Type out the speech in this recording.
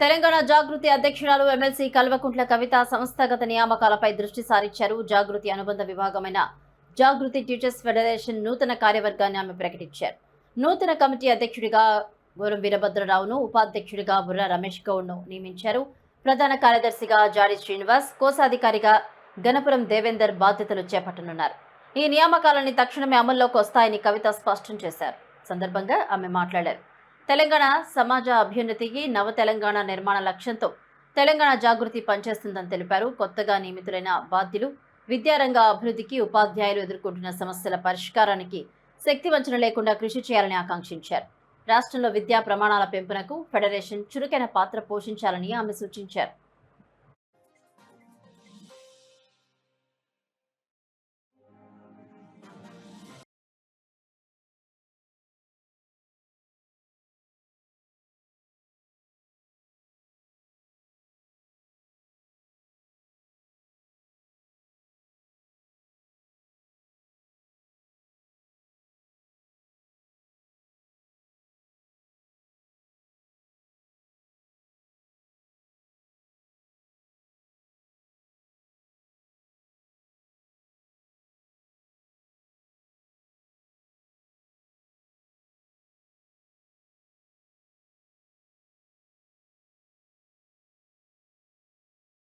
తెలంగాణ జాగృతి అధ్యక్షురాలు ఎమ్మెల్సీ కల్వకుంట్ల కవిత సంస్థాగత నియామకాలపై దృష్టి సారించారు. జాగృతి అనుబంధ విభాగమైన జాగృతి టీచర్స్ ఫెడరేషన్ నూతన కార్యవర్గాన్ని ఆమె ప్రకటించారు. నూతన కమిటీ అధ్యక్షుడిగా గోరం వీరభద్రరావును ఉపాధ్యక్షుడిగా బుర్ర రమేష్ గౌడ్ను నియమించారు. ప్రధాన కార్యదర్శిగా జాడి శ్రీనివాస్ కోశాధికారిగా గణపురం దేవేందర్ బాధ్యతలు చేపట్టనున్నారు. ఈ నియామకాలన్నీ తక్షణమే అమల్లోకి వస్తాయని కవిత స్పష్టం చేశారు. సందర్భంగా ఆమె మాట్లాడారు. తెలంగాణ సమాజ అభ్యున్నతికి నవ తెలంగాణ నిర్మాణ లక్ష్యంతో తెలంగాణ జాగృతి పనిచేస్తుందని తెలిపారు. కొత్తగా నియమితులైన బాధ్యులు విద్యారంగ అభివృద్ధికి ఉపాధ్యాయులు ఎదుర్కొంటున్న సమస్యల పరిష్కారానికి శక్తి వంచన లేకుండా కృషి చేయాలని ఆకాంక్షించారు. రాష్ట్రంలో విద్యా ప్రమాణాల పెంపునకు ఫెడరేషన్ చురుకైన పాత్ర పోషించాలని ఆమె సూచించారు.